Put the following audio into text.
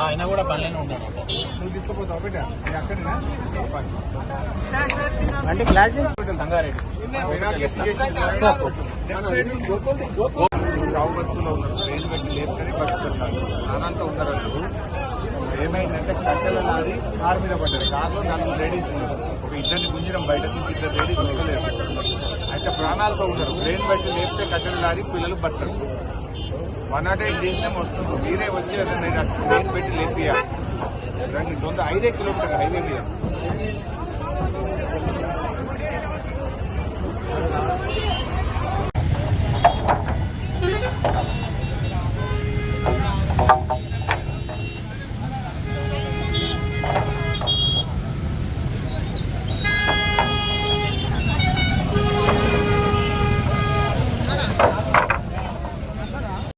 ఆయన కూడా పనిలోనే ఉంటాడు నువ్వు తీసుకుపోతావు? బిడ్డ ఇది అక్కడేనా అంటే క్లాస్ సంగారెడ్డి. ఉన్నారు రైలు పెట్టి లేపుకొని బతుకుతున్నారు అనంతా ఉన్నారు వాళ్ళు ఏమైందంటే కట్టెల లారీ కారు మీద పడ్డారు కార్లో నలుగురు లేడీస్ ఉన్నారు. ఒక ఇద్దరిని గుంజడం బయట నుంచి ఇద్దరు లేడీస్ అయితే ప్రాణాలతో ఉన్నారు బ్రెయిన్ బట్టి లేపితే కట్టెలు లారీ పిల్లలు పట్టరు వన్ నాట్ ఎయిట్ చేసినా వస్తుంది మీరే వచ్చి అదే బ్రెయిన్ పెట్టి లేపియాలి రండి తొందర ఐదే కిలోమీటర్ హైవే మీద.